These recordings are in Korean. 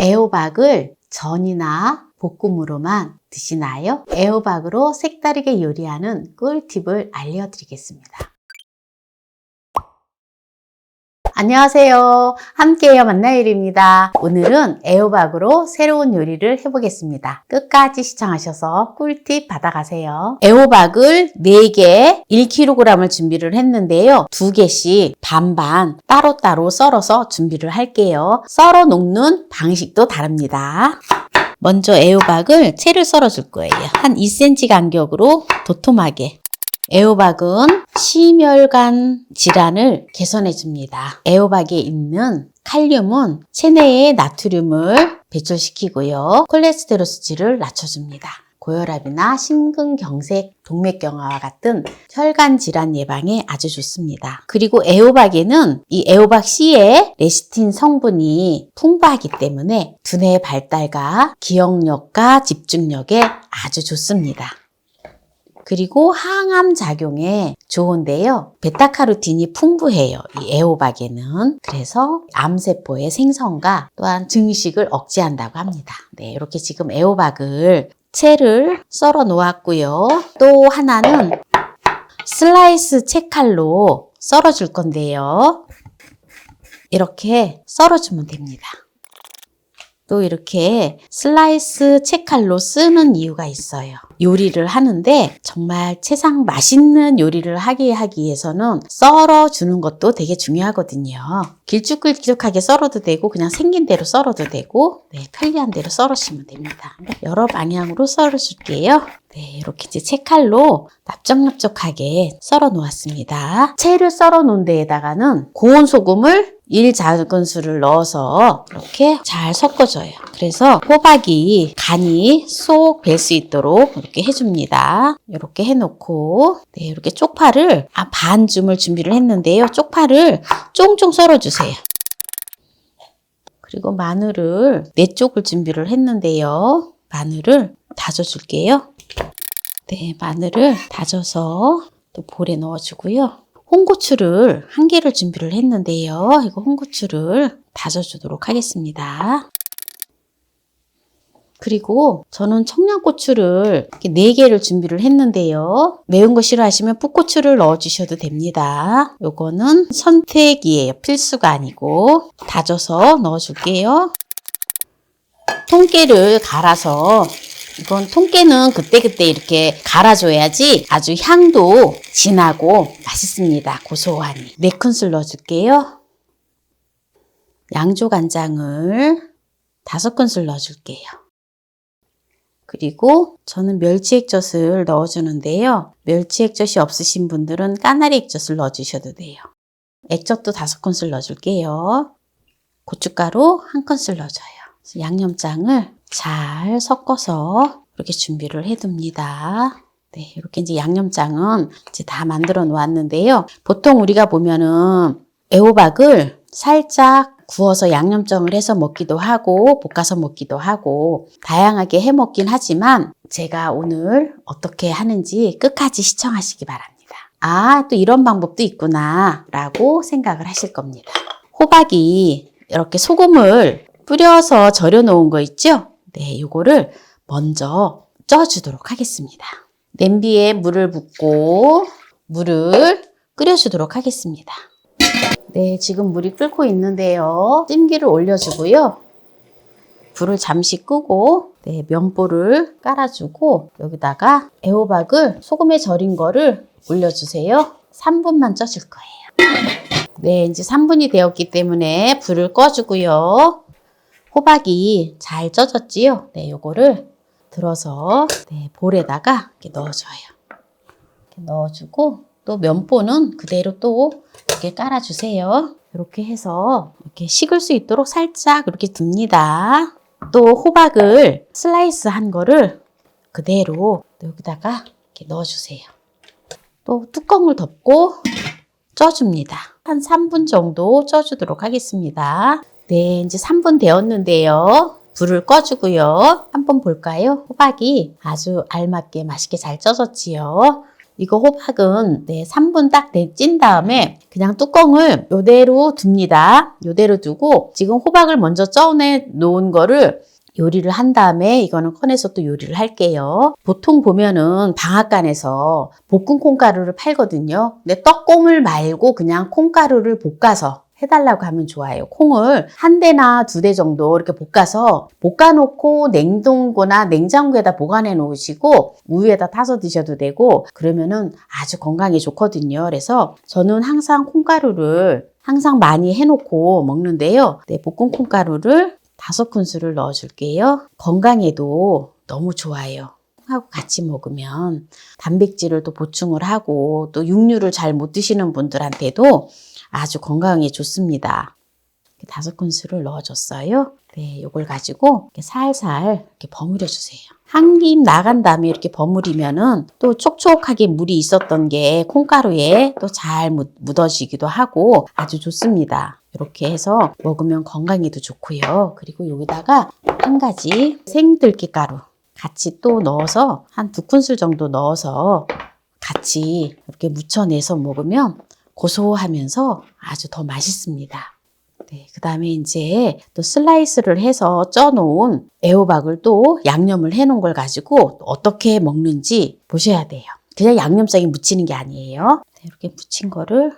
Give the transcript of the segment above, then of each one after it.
애호박을 전이나 볶음으로만 드시나요? 애호박으로 색다르게 요리하는 꿀팁을 알려드리겠습니다. 안녕하세요. 함께해요 만나요리입니다. 오늘은 애호박으로 새로운 요리를 해보겠습니다. 끝까지 시청하셔서 꿀팁 받아가세요. 애호박을 4개 1kg을 준비를 했는데요. 2개씩 반반 따로따로 썰어서 준비를 할게요. 썰어 놓는 방식도 다릅니다. 먼저 애호박을 채를 썰어 줄 거예요. 한 2cm 간격으로 도톰하게 애호박은 심혈관 질환을 개선해 줍니다. 애호박에 있는 칼륨은 체내의 나트륨을 배출시키고요. 콜레스테롤 수치를 낮춰줍니다. 고혈압이나 심근경색, 동맥경화와 같은 혈관 질환 예방에 아주 좋습니다. 그리고 애호박에는 이 애호박 씨의 레시틴 성분이 풍부하기 때문에 두뇌 발달과 기억력과 집중력에 아주 좋습니다. 그리고 항암 작용에 좋은데요. 베타카로틴이 풍부해요. 이 애호박에는. 그래서 암세포의 생성과 또한 증식을 억제한다고 합니다. 네, 이렇게 지금 애호박을 채를 썰어 놓았고요. 또 하나는 슬라이스 채칼로 썰어 줄 건데요. 이렇게 썰어 주면 됩니다. 또 이렇게 슬라이스 채칼로 쓰는 이유가 있어요. 요리를 하는데 정말 세상 맛있는 요리를 하게 하기 위해서는 썰어 주는 것도 되게 중요하거든요. 길쭉길쭉하게 썰어도 되고 그냥 생긴 대로 썰어도 되고 네, 편리한 대로 썰으시면 됩니다. 여러 방향으로 썰어 줄게요. 네, 이렇게 이제 채칼로 납작납작하게 썰어 놓았습니다. 채를 썰어 놓은 데에다가는 고온 소금을 1 작은술을 넣어서 이렇게 잘 섞어줘요. 그래서 호박이 간이 쏙 뵐 수 있도록 이렇게 해줍니다. 이렇게 해놓고 네, 이렇게 쪽파를 아, 반 줌을 준비를 했는데요. 쪽파를 쫑쫑 썰어주세요. 그리고 마늘을 네 쪽을 준비를 했는데요. 마늘을 다져줄게요. 네, 마늘을 다져서 또 볼에 넣어주고요. 홍고추를 한 개를 준비를 했는데요. 이거 홍고추를 다져주도록 하겠습니다. 그리고 저는 청양고추를 이렇게 4개를 준비를 했는데요. 매운 거 싫어하시면 풋고추를 넣어주셔도 됩니다. 요거는 선택이에요. 필수가 아니고 다져서 넣어줄게요. 통깨를 갈아서 이건 통깨는 그때그때 이렇게 갈아줘야지 아주 향도 진하고 맛있습니다. 고소하니. 4큰술 넣어줄게요. 양조 간장을 5큰술 넣어줄게요. 그리고 저는 멸치 액젓을 넣어주는데요. 멸치 액젓이 없으신 분들은 까나리 액젓을 넣어주셔도 돼요. 액젓도 5큰술 넣어줄게요. 고춧가루 1큰술 넣어줘요. 양념장을 잘 섞어서 이렇게 준비를 해둡니다. 네, 이렇게 이제 양념장은 이제 다 만들어 놓았는데요. 보통 우리가 보면은 애호박을 살짝 구워서 양념장을 해서 먹기도 하고 볶아서 먹기도 하고 다양하게 해 먹긴 하지만 제가 오늘 어떻게 하는지 끝까지 시청하시기 바랍니다. 아, 또 이런 방법도 있구나 라고 생각을 하실 겁니다. 호박이 이렇게 소금을 뿌려서 절여 놓은 거 있죠? 네, 요거를 먼저 쪄주도록 하겠습니다. 냄비에 물을 붓고 물을 끓여주도록 하겠습니다. 네, 지금 물이 끓고 있는데요. 찜기를 올려주고요. 불을 잠시 끄고 네, 면보를 깔아주고 여기다가 애호박을 소금에 절인 거를 올려주세요. 3분만 쪄줄 거예요. 네, 이제 3분이 되었기 때문에 불을 꺼주고요. 호박이 잘 쪄졌지요? 네, 요거를 들어서 네, 볼에다가 이렇게 넣어줘요. 이렇게 넣어주고 또 면보는 그대로 또 이렇게 깔아주세요. 이렇게 해서 이렇게 식을 수 있도록 살짝 이렇게 둡니다. 또 호박을 슬라이스 한 거를 그대로 여기다가 이렇게 넣어주세요. 또 뚜껑을 덮고 쪄줍니다. 한 3분 정도 쪄주도록 하겠습니다. 네, 이제 3분 되었는데요. 불을 꺼주고요. 한번 볼까요? 호박이 아주 알맞게 맛있게 잘 쪄졌지요. 이거 호박은 네, 3분 딱 네, 찐 다음에 그냥 뚜껑을 요대로 둡니다. 요대로 두고 지금 호박을 먼저 쪄내 놓은 거를 요리를 한 다음에 이거는 꺼내서 또 요리를 할게요. 보통 보면은 방앗간에서 볶은 콩가루를 팔거든요. 근데 떡고물 말고 그냥 콩가루를 볶아서 해달라고 하면 좋아요. 콩을 한 대나 두 대 정도 이렇게 볶아서 볶아놓고 냉동고나 냉장고에다 보관해 놓으시고 우유에다 타서 드셔도 되고 그러면은 아주 건강에 좋거든요. 그래서 저는 항상 콩가루를 항상 많이 해놓고 먹는데요. 네, 볶은 콩가루를 다섯 큰술을 넣어줄게요. 건강에도 너무 좋아요. 하고 같이 먹으면 단백질을 또 보충을 하고 또 육류를 잘 못 드시는 분들한테도 아주 건강에 좋습니다. 다섯 큰술을 넣어줬어요. 네, 이걸 가지고 이렇게 살살 이렇게 버무려 주세요. 한 김 나간 다음에 이렇게 버무리면은 또 촉촉하게 물이 있었던 게 콩가루에 또 잘 묻어지기도 하고 아주 좋습니다. 이렇게 해서 먹으면 건강에도 좋고요. 그리고 여기다가 한 가지 생들깨 가루 같이 또 넣어서 한 두 큰술 정도 넣어서 같이 이렇게 묻혀내서 먹으면 고소하면서 아주 더 맛있습니다. 네, 그 다음에 이제 또 슬라이스를 해서 쪄놓은 애호박을 또 양념을 해놓은 걸 가지고 어떻게 먹는지 보셔야 돼요. 그냥 양념장에 묻히는 게 아니에요. 네, 이렇게 묻힌 거를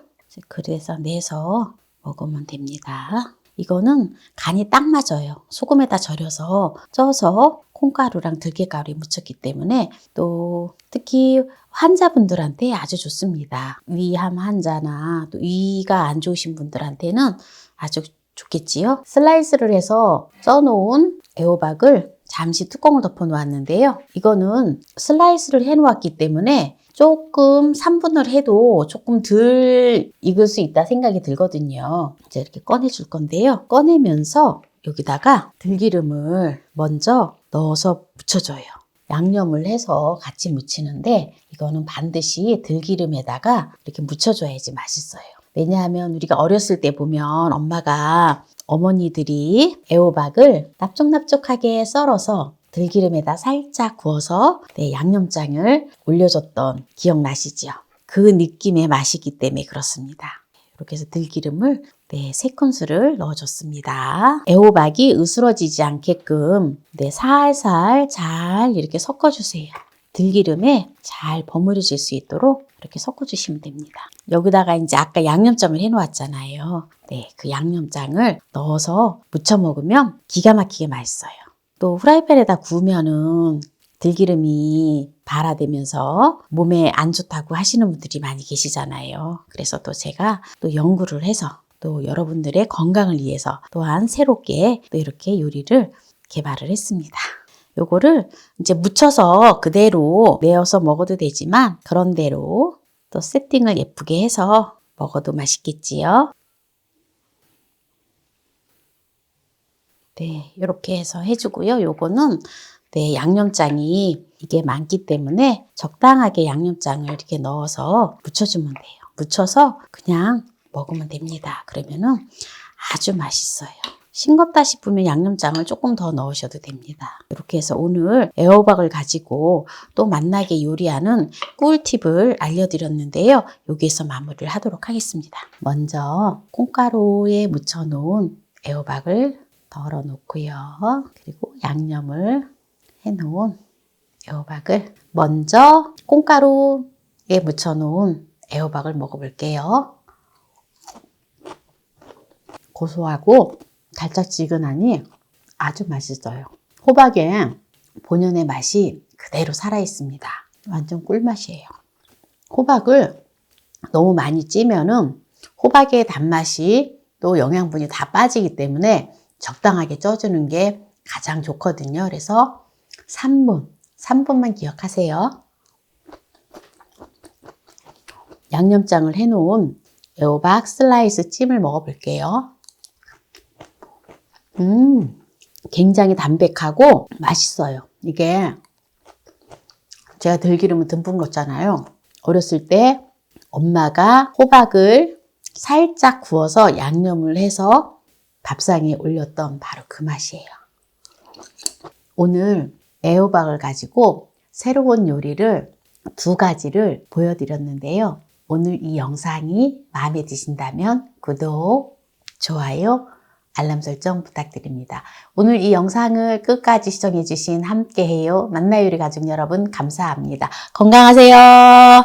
그래서 내서 먹으면 됩니다. 이거는 간이 딱 맞아요. 소금에다 절여서 쪄서 콩가루랑 들깨가루에 묻혔기 때문에 또 특히 환자분들한테 아주 좋습니다. 위암 환자나 또 위가 안 좋으신 분들한테는 아주 좋겠지요. 슬라이스를 해서 써놓은 애호박을 잠시 뚜껑을 덮어 놓았는데요. 이거는 슬라이스를 해 놓았기 때문에 조금 3분을 해도 조금 덜 익을 수 있다 생각이 들거든요. 이제 이렇게 꺼내 줄 건데요. 꺼내면서 여기다가 들기름을 먼저 넣어서 묻혀줘요. 양념을 해서 같이 무치는데 이거는 반드시 들기름에다가 이렇게 묻혀줘야지 맛있어요. 왜냐하면 우리가 어렸을 때 보면 엄마가 어머니들이 애호박을 납작납작하게 썰어서 들기름에다 살짝 구워서 네, 양념장을 올려줬던 기억나시죠? 그 느낌의 맛이기 때문에 그렇습니다. 이렇게 해서 들기름을 네, 세 큰술을 넣어줬습니다. 애호박이 으스러지지 않게끔 네, 살살 잘 이렇게 섞어주세요. 들기름에 잘 버무려질 수 있도록 이렇게 섞어주시면 됩니다. 여기다가 이제 아까 양념장을 해놓았잖아요. 네, 그 양념장을 넣어서 무쳐 먹으면 기가 막히게 맛있어요. 또 후라이팬에다 구우면은 들기름이 발아되면서 몸에 안 좋다고 하시는 분들이 많이 계시잖아요. 그래서 또 제가 또 연구를 해서 또 여러분들의 건강을 위해서 또한 새롭게 또 이렇게 요리를 개발을 했습니다. 요거를 이제 묻혀서 그대로 내어서 먹어도 되지만 그런 대로 또 세팅을 예쁘게 해서 먹어도 맛있겠지요. 네, 이렇게 해서 해주고요. 요거는 네, 양념장이 이게 많기 때문에 적당하게 양념장을 이렇게 넣어서 묻혀주면 돼요. 묻혀서 그냥 먹으면 됩니다. 그러면은 아주 맛있어요. 싱겁다 싶으면 양념장을 조금 더 넣으셔도 됩니다. 이렇게 해서 오늘 애호박을 가지고 또 맛나게 요리하는 꿀팁을 알려드렸는데요. 여기에서 마무리를 하도록 하겠습니다. 먼저 콩가루에 묻혀놓은 애호박을 덜어 놓고요. 그리고 양념을 해놓은 애호박을 먼저 콩가루에 묻혀놓은 애호박을 먹어볼게요. 고소하고 달짝지근하니 아주 맛있어요. 호박의 본연의 맛이 그대로 살아있습니다. 완전 꿀맛이에요. 호박을 너무 많이 찌면은 호박의 단맛이 또 영양분이 다 빠지기 때문에 적당하게 쪄주는 게 가장 좋거든요. 그래서 3분, 3분만 기억하세요. 양념장을 해놓은 애호박 슬라이스 찜을 먹어볼게요. 음, 굉장히 담백하고 맛있어요. 이게 제가 들기름을 듬뿍 넣었잖아요. 어렸을 때 엄마가 호박을 살짝 구워서 양념을 해서 밥상에 올렸던 바로 그 맛이에요. 오늘 애호박을 가지고 새로운 요리를 두 가지를 보여드렸는데요. 오늘 이 영상이 마음에 드신다면 구독, 좋아요, 알람 설정 부탁드립니다. 오늘 이 영상을 끝까지 시청해주신 함께해요. 만나요리 가족 여러분 감사합니다. 건강하세요.